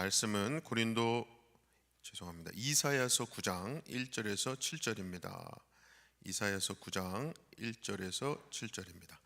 말씀은 고린도 죄송합니다. 이사야서 9장 1절에서 7절입니다. 이사야서 9장 1절에서 7절입니다.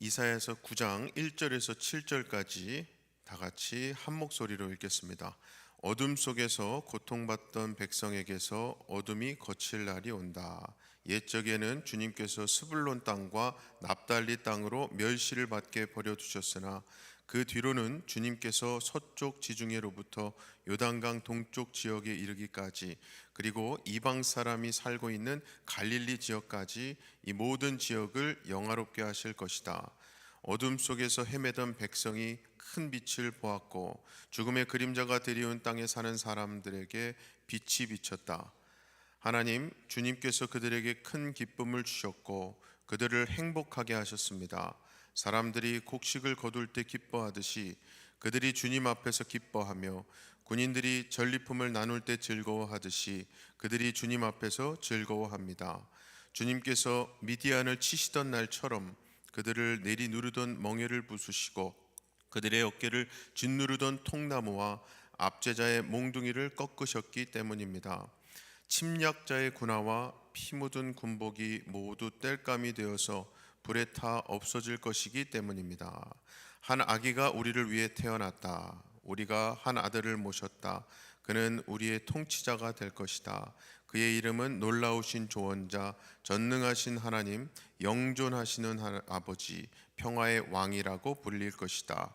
이사야서 9장 1절에서 7절까지 다 같이 한 목소리로 읽겠습니다. 어둠 속에서 고통받던 백성에게서 어둠이 거칠 날이 온다. 옛적에는 주님께서 스불론 땅과 납달리 땅으로 멸시를 받게 버려 두셨으나 그 뒤로는 주님께서 서쪽 지중해로부터 요단강 동쪽 지역에 이르기까지 그리고 이방 사람이 살고 있는 갈릴리 지역까지 이 모든 지역을 영화롭게 하실 것이다. 어둠 속에서 헤매던 백성이 큰 빛을 보았고 죽음의 그림자가 드리운 땅에 사는 사람들에게 빛이 비쳤다. 하나님 주님께서 그들에게 큰 기쁨을 주셨고 그들을 행복하게 하셨습니다. 사람들이 곡식을 거둘 때 기뻐하듯이 그들이 주님 앞에서 기뻐하며 군인들이 전리품을 나눌 때 즐거워하듯이 그들이 주님 앞에서 즐거워합니다. 주님께서 미디안을 치시던 날처럼 그들을 내리 누르던 멍에를 부수시고 그들의 어깨를 짓누르던 통나무와 압제자의 몽둥이를 꺾으셨기 때문입니다. 침략자의 군화와 피 묻은 군복이 모두 땔감이 되어서 불에 타 없어질 것이기 때문입니다. 한 아기가 우리를 위해 태어났다. 우리가 한 아들을 모셨다. 그는 우리의 통치자가 될 것이다. 그의 이름은 놀라우신 조언자, 전능하신 하나님, 영존하시는 하- 아버지, 평화의 왕이라고 불릴 것이다.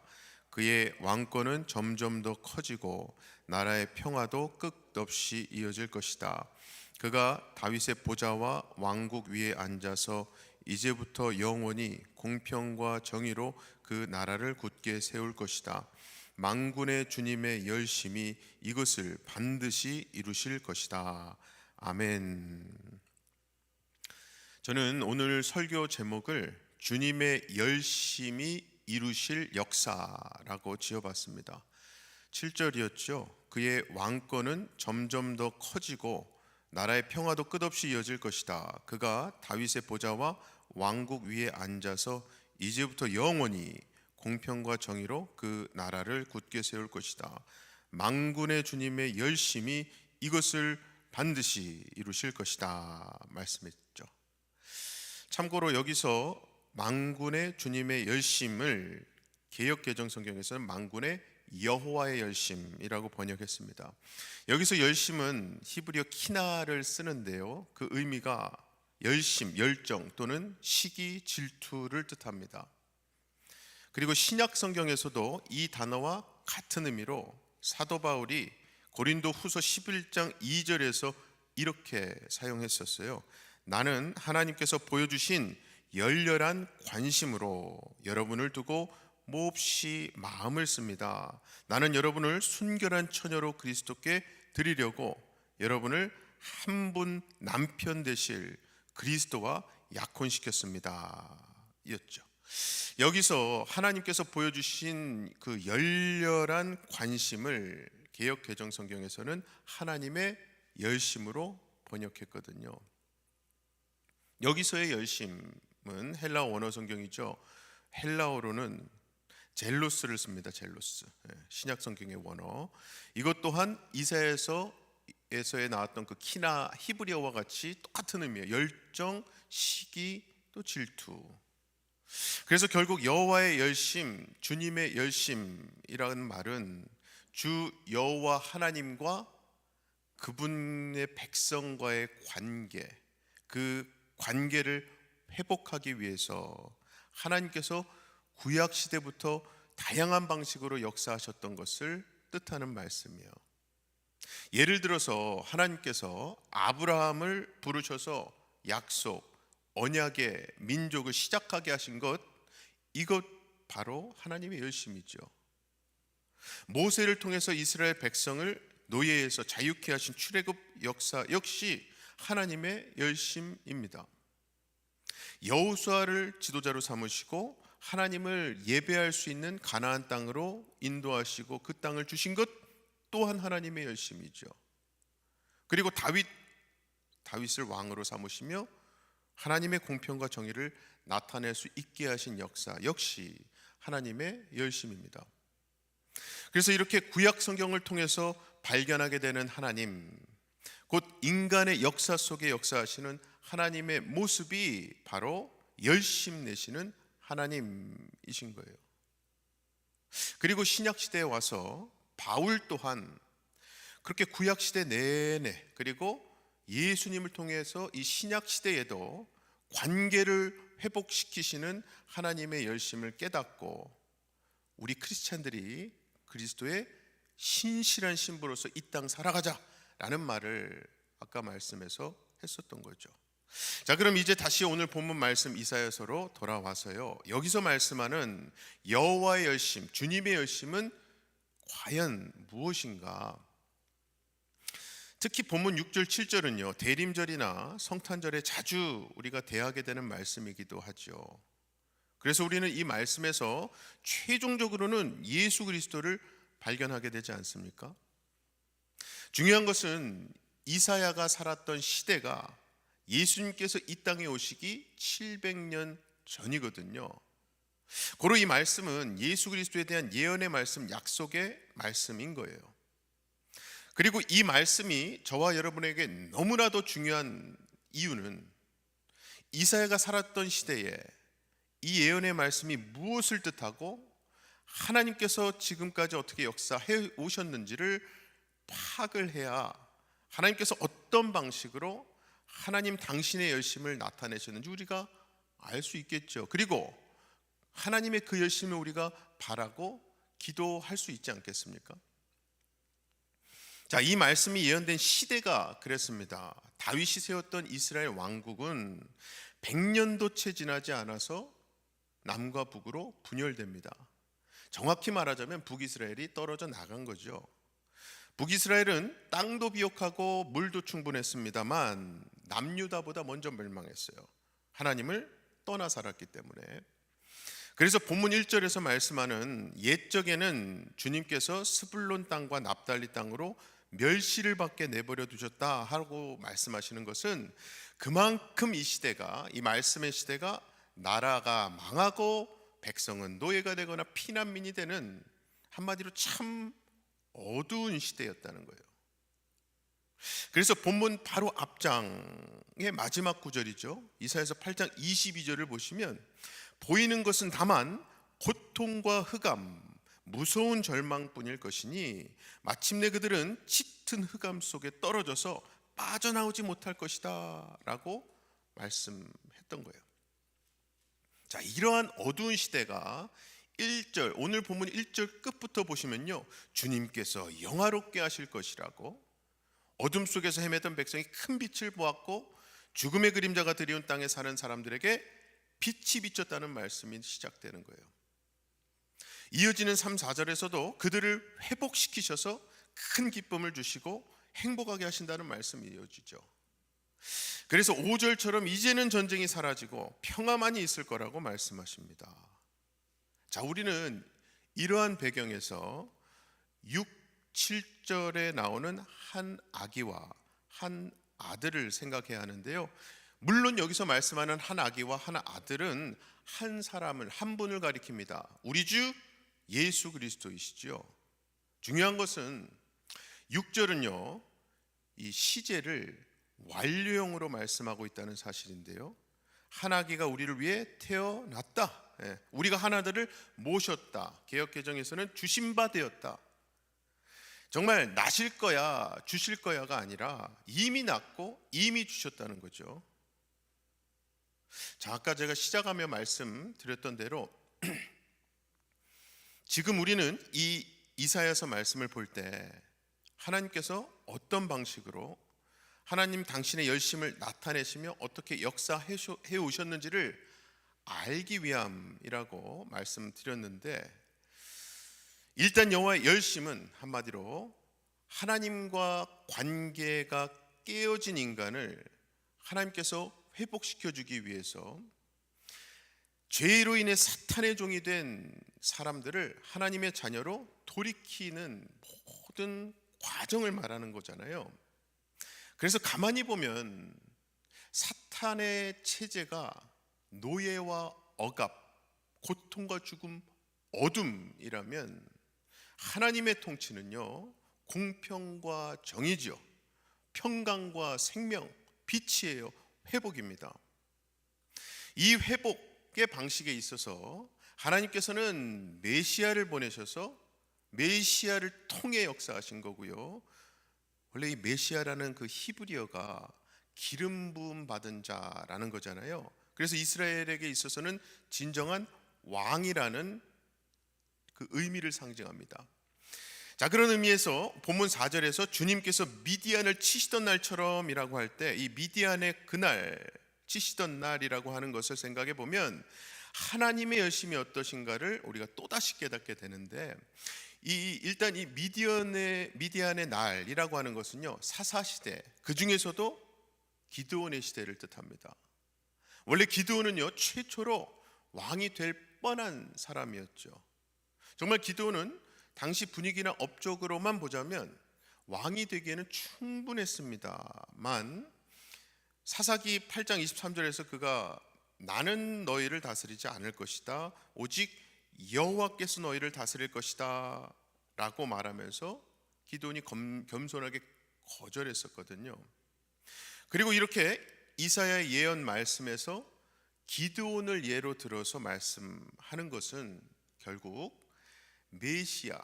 그의 왕권은 점점 더 커지고 나라의 평화도 끝없이 이어질 것이다. 그가 다윗의 보좌와 왕국 위에 앉아서 이제부터 영원히 공평과 정의로 그 나라를 굳게 세울 것이다. 망군의 주님의 열심이 이것을 반드시 이루실 것이다. 아멘. 저는 오늘 설교 제목을 주님의 열심히 이루실 역사라고 지어봤습니다. 7절이었죠. 그의 왕권은 점점 더 커지고 나라의 평화도 끝없이 이어질 것이다. 그가 다윗의 보좌와 왕국 위에 앉아서 이제부터 영원히 공평과 정의로 그 나라를 굳게 세울 것이다. 망군의 주님의 열심이 이것을 반드시 이루실 것이다. 말씀했죠. 참고로 여기서 망군의 주님의 열심을 개역 개정 성경에서는 망군의 여호와의 열심이라고 번역했습니다. 여기서 열심은 히브리어 키나를 쓰는데요. 그 의미가 열심, 열정 또는 시기, 질투를 뜻합니다. 그리고 신약 성경에서도 이 단어와 같은 의미로 사도 바울이 고린도 후서 11장 2절에서 이렇게 사용했었어요. 나는 하나님께서 보여주신 열렬한 관심으로 여러분을 두고 몹시 마음을 씁니다. 나는 여러분을 순결한 처녀로 그리스도께 드리려고 여러분을 한 분 남편 되실 그리스도와 약혼시켰습니다. 였죠. 여기서 하나님께서 보여주신 그 열렬한 관심을 개역 개정 성경에서는 하나님의 열심으로 번역했거든요. 여기서의 열심 은 헬라어 원어 성경이죠. 헬라어로는 젤로스를 씁니다. 젤로스. 예, 신약 성경의 원어. 이것 또한 이사에서 에서에 나왔던 그 키나 히브리어와 같이 똑같은 의미예요. 열정, 시기, 또 질투. 그래서 결국 여호와의 열심, 주님의 열심이라는 말은 주 여호와 하나님과 그분의 백성과의 관계, 그 관계를 회복하기 위해서 하나님께서 구약 시대부터 다양한 방식으로 역사하셨던 것을 뜻하는 말씀이에요. 예를 들어서 하나님께서 아브라함을 부르셔서 약속, 언약의 민족을 시작하게 하신 것 이것 바로 하나님의 열심이죠. 모세를 통해서 이스라엘 백성을 노예에서 자유케 하신 출애굽 역사 역시 하나님의 열심입니다. 여호수아를 지도자로 삼으시고 하나님을 예배할 수 있는 가나안 땅으로 인도하시고 그 땅을 주신 것 또한 하나님의 열심이죠. 그리고 다윗 다윗을 왕으로 삼으시며 하나님의 공평과 정의를 나타낼 수 있게 하신 역사 역시 하나님의 열심입니다. 그래서 이렇게 구약 성경을 통해서 발견하게 되는 하나님, 곧 인간의 역사 속에 역사하시는 하나님의 모습이 바로 열심 내시는 하나님이신 거예요. 그리고 신약 시대에 와서 바울 또한 그렇게 구약 시대 내내 그리고 예수님을 통해서 이 신약 시대에도 관계를 회복시키시는 하나님의 열심을 깨닫고 우리 크리스찬들이 그리스도의 신실한 신부로서 이 땅 살아가자라는 말을 아까 말씀에서 했었던 거죠. 자, 그럼 이제 다시 오늘 본문 말씀 이사야서로 돌아와서요. 여기서 말씀하는 여호와의 열심, 주님의 열심은 과연 무엇인가? 특히 본문 6절 7절은요. 대림절이나 성탄절에 자주 우리가 대하게 되는 말씀이기도 하죠. 그래서 우리는 이 말씀에서 최종적으로는 예수 그리스도를 발견하게 되지 않습니까? 중요한 것은 이사야가 살았던 시대가 예수님께서 이 땅에 오시기 700년 전이거든요. 고로 이 말씀은 예수 그리스도에 대한 예언의 말씀, 약속의 말씀인 거예요. 그리고 이 말씀이 저와 여러분에게 너무나도 중요한 이유는 이사야가 살았던 시대에 이 예언의 말씀이 무엇을 뜻하고 하나님께서 지금까지 어떻게 역사해 오셨는지를 파악을 해야 하나님께서 어떤 방식으로 하나님 당신의 열심을 나타내셨는지 우리가 알 수 있겠죠. 그리고 하나님의 그 열심을 우리가 바라고 기도할 수 있지 않겠습니까? 자, 이 말씀이 예언된 시대가 그랬습니다. 다윗이 세웠던 이스라엘 왕국은 100년도 채 지나지 않아서 남과 북으로 분열됩니다. 정확히 말하자면 북이스라엘이 떨어져 나간 거죠. 북이스라엘은 땅도 비옥하고 물도 충분했습니다만 남유다보다 먼저 멸망했어요. 하나님을 떠나 살았기 때문에. 그래서 본문 1절에서 말씀하는 옛적에는 주님께서 스불론 땅과 납달리 땅으로 멸시를 받게 내버려 두셨다 하고 말씀하시는 것은 그만큼 이 시대가 이 말씀의 시대가 나라가 망하고 백성은 노예가 되거나 피난민이 되는 한마디로 참 어두운 시대였다는 거예요. 그래서 본문 바로 앞장의 마지막 구절이죠. 이사에서 8장 22절을 보시면 보이는 것은 다만 고통과 흑암, 무서운 절망뿐일 것이니 마침내 그들은 짙은 흑암 속에 떨어져서 빠져나오지 못할 것이다라고 말씀했던 거예요. 자, 이러한 어두운 시대가 1절 오늘 본문 1절 끝부터 보시면요. 주님께서 영화롭게 하실 것이라고 어둠 속에서 헤매던 백성이 큰 빛을 보았고 죽음의 그림자가 드리운 땅에 사는 사람들에게 빛이 비쳤다는 말씀이 시작되는 거예요. 이어지는 3, 4절에서도 그들을 회복시키셔서 큰 기쁨을 주시고 행복하게 하신다는 말씀이 이어지죠. 그래서 5절처럼 이제는 전쟁이 사라지고 평화만이 있을 거라고 말씀하십니다. 자, 우리는 이러한 배경에서 6, 7절에 나오는 한 아기와 한 아들을 생각해야 하는데요. 물론 여기서 말씀하는 한 아기와 한 아들은 한 사람을 한 분을 가리킵니다. 우리 주 예수 그리스도이시죠. 중요한 것은 6절은요. 이 시제를 완료형으로 말씀하고 있다는 사실인데요. 한 아기가 우리를 위해 태어났다. 예, 우리가 하나들을 모셨다. 개혁 개정에서는 주신 바 되었다. 정말 나실 거야, 주실 거야가 아니라 이미 났고 이미 주셨다는 거죠. 자, 아까 제가 시작하며 말씀드렸던 대로 지금 우리는 이 이사야서 말씀을 볼 때 하나님께서 어떤 방식으로 하나님 당신의 열심을 나타내시며 어떻게 역사해 오셨는지를 알기 위함이라고 말씀드렸는데 일단 여호와의 열심은 한마디로 하나님과 관계가 깨어진 인간을 하나님께서 회복시켜 주기 위해서 죄로 인해 사탄의 종이 된 사람들을 하나님의 자녀로 돌이키는 모든 과정을 말하는 거잖아요. 그래서 가만히 보면 사탄의 체제가 노예와 억압, 고통과 죽음, 어둠이라면 하나님의 통치는요 공평과 정의지요 평강과 생명, 빛이에요 회복입니다. 이 회복의 방식에 있어서 하나님께서는 메시아를 보내셔서 메시아를 통해 역사하신 거고요. 원래 이 메시아라는 그 히브리어가 기름 부음 받은 자라는 거잖아요. 그래서 이스라엘에게 있어서는 진정한 왕이라는 그 의미를 상징합니다. 자, 그런 의미에서 본문 4절에서 주님께서 미디안을 치시던 날처럼이라고 할 때 이 미디안의 그날 치시던 날이라고 하는 것을 생각해 보면 하나님의 열심이 어떠신가를 우리가 또다시 깨닫게 되는데 이 일단 이 미디안의 미디안의 날이라고 하는 것은요 사사 시대 그 중에서도 기드온의 시대를 뜻합니다. 원래 기드온은요 최초로 왕이 될 뻔한 사람이었죠. 정말 기드온은 당시 분위기나 업적으로만 보자면 왕이 되기에는 충분했습니다만 사사기 8장 23절에서 그가 나는 너희를 다스리지 않을 것이다. 오직 여호와께서 너희를 다스릴 것이다. 라고 말하면서 기도니 겸손하게 거절했었거든요. 그리고 이렇게 이사야의 예언 말씀에서 기드온을 예로 들어서 말씀하는 것은 결국 메시아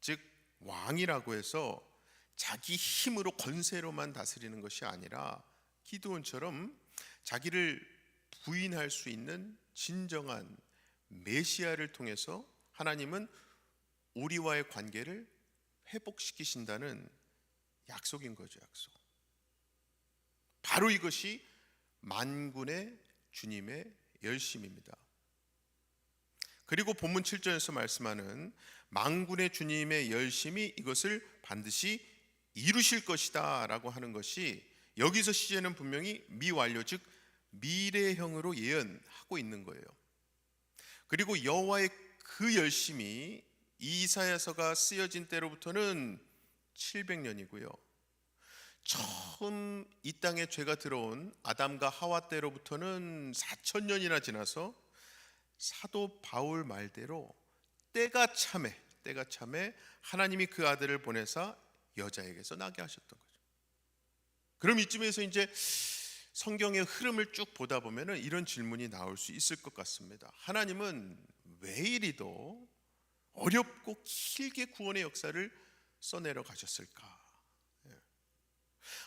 즉 왕이라고 해서 자기 힘으로 권세로만 다스리는 것이 아니라 기드온처럼 자기를 부인할 수 있는 진정한 메시아를 통해서 하나님은 우리와의 관계를 회복시키신다는 약속인 거죠, 약속. 바로 이것이 만군의 주님의 열심입니다. 그리고 본문 7절에서 말씀하는 만군의 주님의 열심이 이것을 반드시 이루실 것이다 라고 하는 것이 여기서 시제는 분명히 미완료 즉 미래형으로 예언하고 있는 거예요. 그리고 여호와의 그 열심이 이사야서가 쓰여진 때로부터는 700년이고요. 처음 이 땅에 죄가 들어온 아담과 하와 때로부터는 4천년이나 지나서 사도 바울 말대로 때가 참에 때가 참에 하나님이 그 아들을 보내사 여자에게서 나게 하셨던 거죠. 그럼 이쯤에서 이제 성경의 흐름을 쭉 보다 보면은 이런 질문이 나올 수 있을 것 같습니다. 하나님은 왜 이리도 어렵고 길게 구원의 역사를 써내려 가셨을까? 예.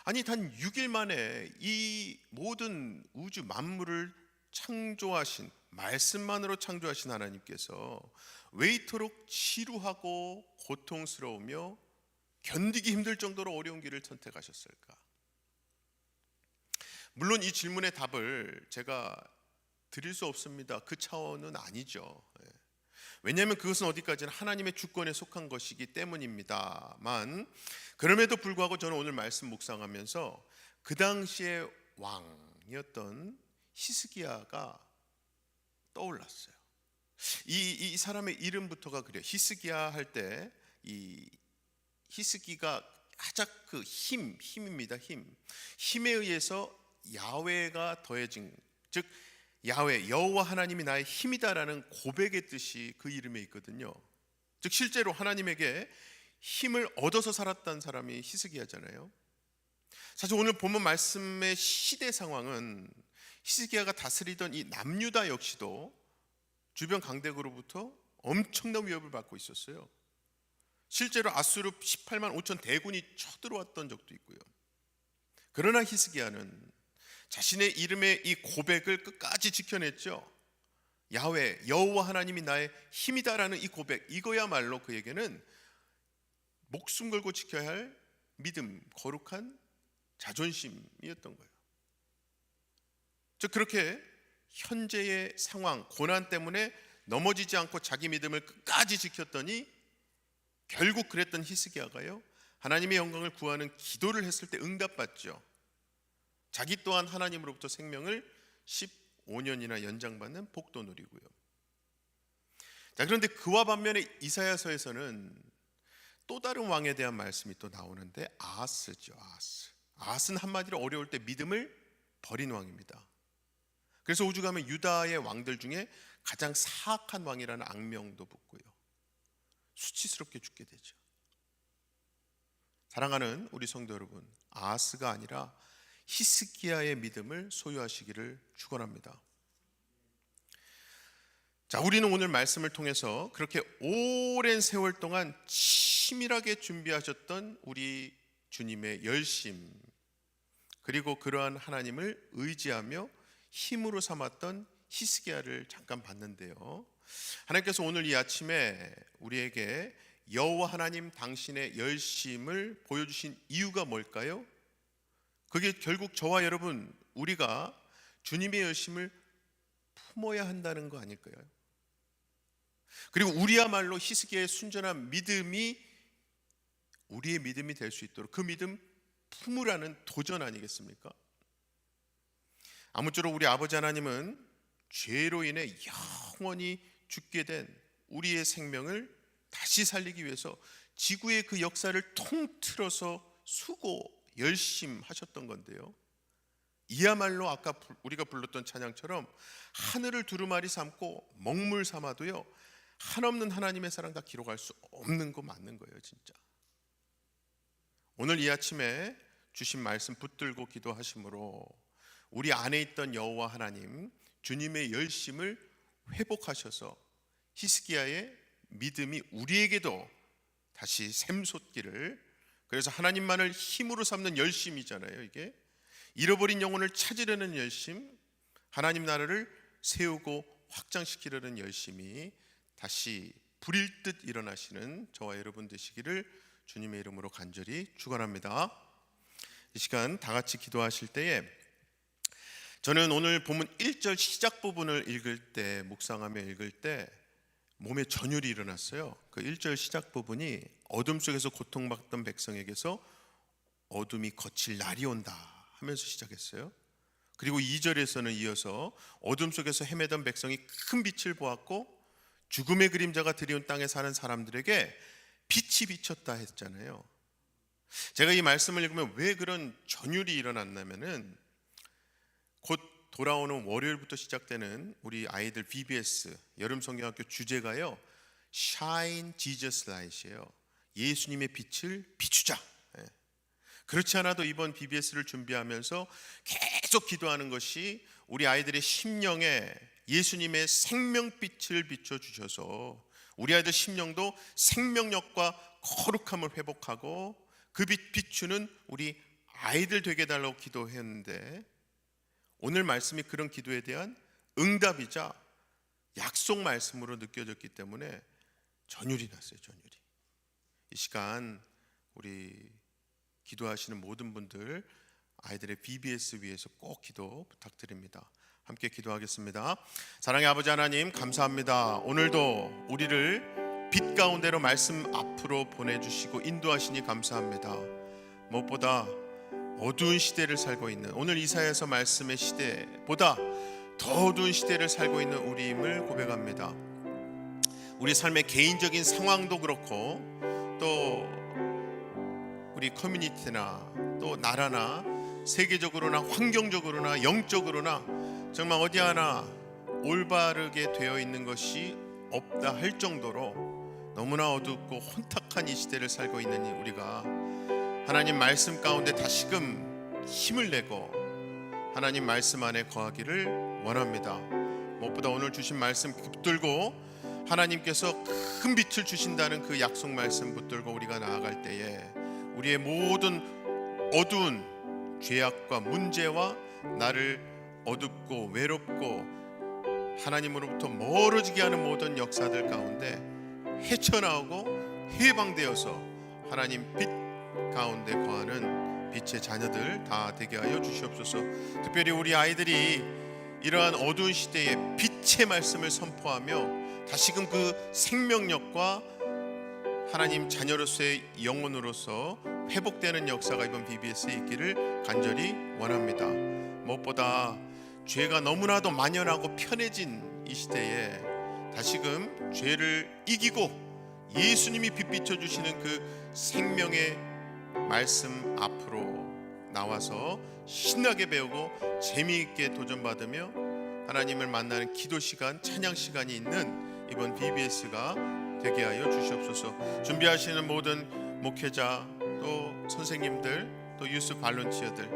아니 단 6일 만에 이 모든 우주 만물을 창조하신 말씀만으로 창조하신 하나님께서 왜 이토록 지루하고 고통스러우며 견디기 힘들 정도로 어려운 길을 선택하셨을까? 물론 이 질문의 답을 제가 드릴 수 없습니다. 그 차원은 아니죠. 예. 왜냐하면 그것은 어디까지나 하나님의 주권에 속한 것이기 때문입니다만 그럼에도 불구하고 저는 오늘 말씀 묵상하면서 그 당시의 왕이었던 히스기야가 떠올랐어요. 이, 이 사람의 이름부터가 그래요. 히스기야 할 때 이 히스기가 가장 그 힘, 힘입니다. 힘. 힘에 의해서 야훼가 더해진 즉 야훼 여호와 하나님이 나의 힘이다라는 고백의 뜻이 그 이름에 있거든요. 즉 실제로 하나님에게 힘을 얻어서 살았던 사람이 히스기야잖아요. 사실 오늘 본문 말씀의 시대 상황은 히스기야가 다스리던 이 남유다 역시도 주변 강대국으로부터 엄청난 위협을 받고 있었어요. 실제로 아수르 18만 5천 대군이 쳐들어왔던 적도 있고요. 그러나 히스기야는 자신의 이름의 이 고백을 끝까지 지켜냈죠. 야훼 여호와 하나님이 나의 힘이다라는 이 고백 이거야말로 그에게는 목숨 걸고 지켜야 할 믿음 거룩한 자존심이었던 거예요. 즉 그렇게 현재의 상황, 고난 때문에 넘어지지 않고 자기 믿음을 끝까지 지켰더니 결국 그랬던 히스기야가요. 하나님의 영광을 구하는 기도를 했을 때 응답받죠. 자기 또한 하나님으로부터 생명을 15년이나 연장받는 복도 누리고요. 자, 그런데 그와 반면에 이사야서에서는 또 다른 왕에 대한 말씀이 또 나오는데 아하스죠. 아하스. 아하스는 한마디로 어려울 때 믿음을 버린 왕입니다. 그래서 오죽하면 유다의 왕들 중에 가장 사악한 왕이라는 악명도 붙고요. 수치스럽게 죽게 되죠. 사랑하는 우리 성도 여러분, 아스가 아니라 히스기야의 믿음을 소유하시기를 축원합니다. 자, 우리는 오늘 말씀을 통해서 그렇게 오랜 세월 동안 치밀하게 준비하셨던 우리 주님의 열심 그리고 그러한 하나님을 의지하며 힘으로 삼았던 히스기야를 잠깐 봤는데요. 하나님께서 오늘 이 아침에 우리에게 여호와 하나님 당신의 열심을 보여주신 이유가 뭘까요? 그게 결국 저와 여러분 우리가 주님의 열심을 품어야 한다는 거 아닐까요? 그리고 우리야말로 히스기야의 순전한 믿음이 우리의 믿음이 될 수 있도록 그 믿음 품으라는 도전 아니겠습니까? 아무쪼록 우리 아버지 하나님은 죄로 인해 영원히 죽게 된 우리의 생명을 다시 살리기 위해서 지구의 그 역사를 통틀어서 수고 열심하셨던 건데요. 이야말로 아까 우리가 불렀던 찬양처럼 하늘을 두루마리 삼고 먹물 삼아도요 한없는 하나님의 사랑 다 기록할 수 없는 거 맞는 거예요, 진짜. 오늘 이 아침에 주신 말씀 붙들고 기도하심으로 우리 안에 있던 여호와 하나님 주님의 열심을 회복하셔서 히스기야의 믿음이 우리에게도 다시 샘솟기를 그래서 하나님만을 힘으로 삼는 열심이잖아요, 이게. 잃어버린 영혼을 찾으려는 열심, 하나님 나라를 세우고 확장시키려는 열심이 다시 불일 듯 일어나시는 저와 여러분 되시기를 주님의 이름으로 간절히 축원합니다. 이 시간 다 같이 기도하실 때에 저는 오늘 본문 1절 시작 부분을 읽을 때 묵상하며 읽을 때 몸에 전율이 일어났어요. 그 1절 시작 부분이 어둠 속에서 고통받던 백성에게서 어둠이 거칠 날이 온다 하면서 시작했어요. 그리고 2절에서는 이어서 어둠 속에서 헤매던 백성이 큰 빛을 보았고 죽음의 그림자가 드리운 땅에 사는 사람들에게 빛이 비쳤다 했잖아요. 제가 이 말씀을 읽으면 왜 그런 전율이 일어났냐면은 곧 돌아오는 월요일부터 시작되는 우리 아이들 BBS 여름 성경학교 주제가요. Shine Jesus Light이에요. 예수님의 빛을 비추자. 예. 그렇지 않아도 이번 BBS를 준비하면서 계속 기도하는 것이 우리 아이들의 심령에 예수님의 생명빛을 비춰 주셔서 우리 아이들 심령도 생명력과 거룩함을 회복하고 그 빛 비추는 우리 아이들 되게 달라고 기도했는데 오늘 말씀이 그런 기도에 대한 응답이자 약속 말씀으로 느껴졌기 때문에 전율이 났어요, 전율이. 이 시간 우리 기도하시는 모든 분들 아이들의 BBS 위해서 꼭 기도 부탁드립니다. 함께 기도하겠습니다. 사랑의 아버지 하나님 감사합니다. 오늘도 우리를 빛 가운데로 말씀 앞으로 보내 주시고 인도하시니 감사합니다. 무엇보다 어두운 시대를 살고 있는 오늘 이사에서 말씀의 시대보다 더 어두운 시대를 살고 있는 우리임을 고백합니다. 우리 삶의 개인적인 상황도 그렇고 또 우리 커뮤니티나 또 나라나 세계적으로나 환경적으로나 영적으로나 정말 어디 하나 올바르게 되어 있는 것이 없다 할 정도로 너무나 어둡고 혼탁한 이 시대를 살고 있는 우리가 하나님 말씀 가운데 다시금 힘을 내고 하나님 말씀 안에 거하기를 원합니다. 무엇보다 오늘 주신 말씀 붙들고 하나님께서 큰 빛을 주신다는 그 약속 말씀 붙들고 우리가 나아갈 때에 우리의 모든 어두운 죄악과 문제와 나를 어둡고 외롭고 하나님으로부터 멀어지게 하는 모든 역사들 가운데 헤쳐나오고 해방되어서 하나님 빛 가운데 거하는 빛의 자녀들 다 되게 하여 주시옵소서. 특별히 우리 아이들이 이러한 어두운 시대에 빛의 말씀을 선포하며 다시금 그 생명력과 하나님 자녀로서의 영혼으로서 회복되는 역사가 이번 BBS에 있기를 간절히 원합니다. 무엇보다 죄가 너무나도 만연하고 편해진 이 시대에 다시금 죄를 이기고 예수님이 빛비춰 주시는 그 생명의 말씀 앞으로 나와서 신나게 배우고 재미있게 도전받으며 하나님을 만나는 기도 시간, 찬양 시간이 있는 이번 BBS가 되게 하여 주시옵소서. 준비하시는 모든 목회자 또 선생님들 또 유스 발론티어들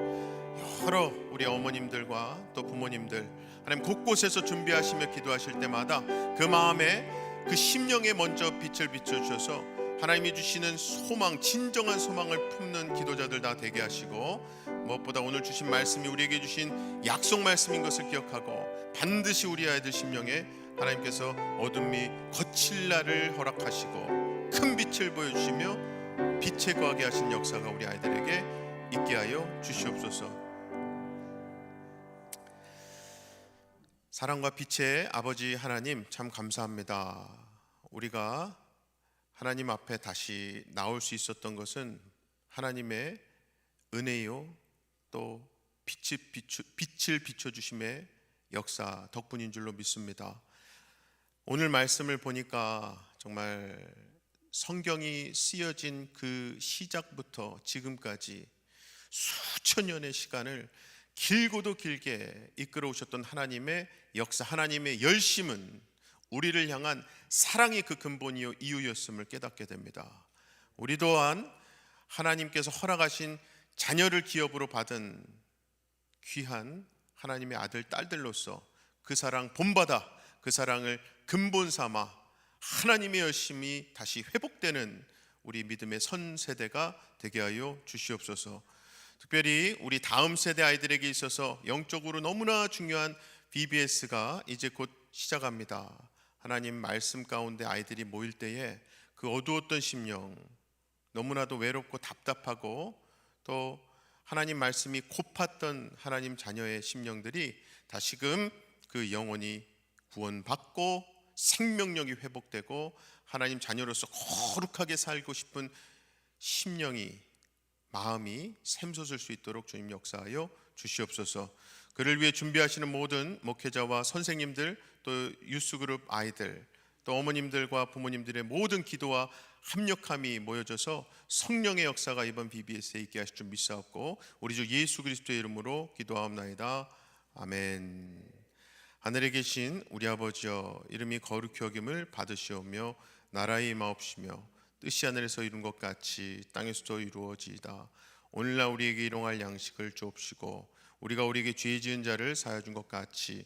여러 우리 어머님들과 또 부모님들 하나님 곳곳에서 준비하시며 기도하실 때마다 그 마음에 그 심령에 먼저 빛을 비춰 주셔서 하나님이 주시는 소망 진정한 소망을 품는 기도자들 다 되게 하시고 무엇보다 오늘 주신 말씀이 우리에게 주신 약속 말씀인 것을 기억하고 반드시 우리 아이들 심령에 하나님께서 어둠이 거칠 날을 허락하시고 큰 빛을 보여주시며 빛에 거하게 하신 역사가 우리 아이들에게 있게 하여 주시옵소서. 사랑과 빛의 아버지 하나님 참 감사합니다. 우리가 하나님 앞에 다시 나올 수 있었던 것은 하나님의 은혜요 또 빛을 비추, 빛을 비춰 주심의 역사 덕분인 줄로 믿습니다. 오늘 말씀을 보니까 정말 성경이 쓰여진 그 시작부터 지금까지 수천 년의 시간을 길고도 길게 이끌어 오셨던 하나님의 역사, 하나님의 열심은 우리를 향한 사랑이 그 근본이요 이유였음을 깨닫게 됩니다. 우리 또한 하나님께서 허락하신 자녀를 기업으로 받은 귀한 하나님의 아들 딸들로서 그 사랑 본받아 그 사랑을 근본 삼아 하나님의 열심이 다시 회복되는 우리 믿음의 선 세대가 되게 하여 주시옵소서. 특별히 우리 다음 세대 아이들에게 있어서 영적으로 너무나 중요한 BBS가 이제 곧 시작합니다. 하나님 말씀 가운데 아이들이 모일 때에 그 어두웠던 심령, 너무나도 외롭고 답답하고 또 하나님 말씀이 고팠던 하나님 자녀의 심령들이 다시금 그 영혼이 구원받고 생명력이 회복되고 하나님 자녀로서 거룩하게 살고 싶은 심령이 마음이 샘솟을 수 있도록 주님 역사하여 주시옵소서. 그를 위해 준비하시는 모든 목회자와 선생님들 또 유스그룹 아이들 또 어머님들과 부모님들의 모든 기도와 합력함이 모여져서 성령의 역사가 이번 BBS에 있게 하실 줄 믿사옵고 우리 주 예수 그리스도의 이름으로 기도하옵나이다. 아멘. 하늘에 계신 우리 아버지여 이름이 거룩히 여김을 받으시오며 나라의 마옵시며 뜻이 하늘에서 이룬 것 같이 땅에서도 이루어지이다. 오늘날 우리에게 일용할 양식을 주옵시고 우리가 우리에게 죄 지은 자를 사하여 준 것 같이